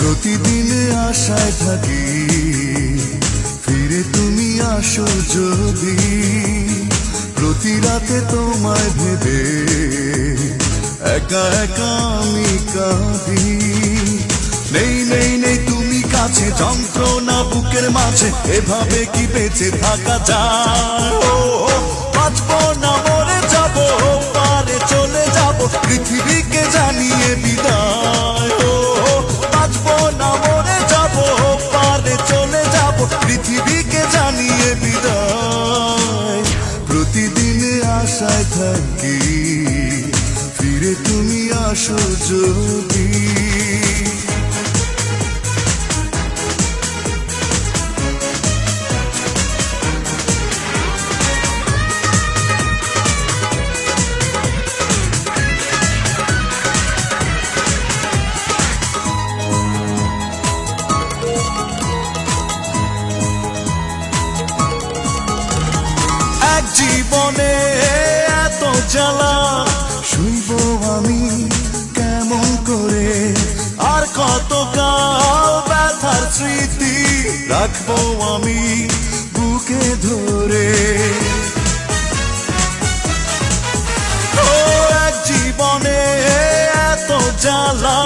প্রতিদিন আশায় থাকি। ফিরে তুমি আসো যদি। প্রতি রাতে তোমায় ভেবে একা একা আমি কাঁদি। নেই নেই নেই তুমি কাছে যন্ত্রণা বুকের মাঝে এভাবে কি বেঁচে থাকা যায়? ও, বাঁচবো না মরে যাব পারে চলে যাব পৃথিবীকে আশায় থাকি। ফিরে তুমি আসো যদি। জীবনে জ্বালা। শুইব আমি কেমন করে? আর কত কাল ব্যথার স্মৃতি রাখব আমি বুকে ধরে? জীবনে এত জ্বালা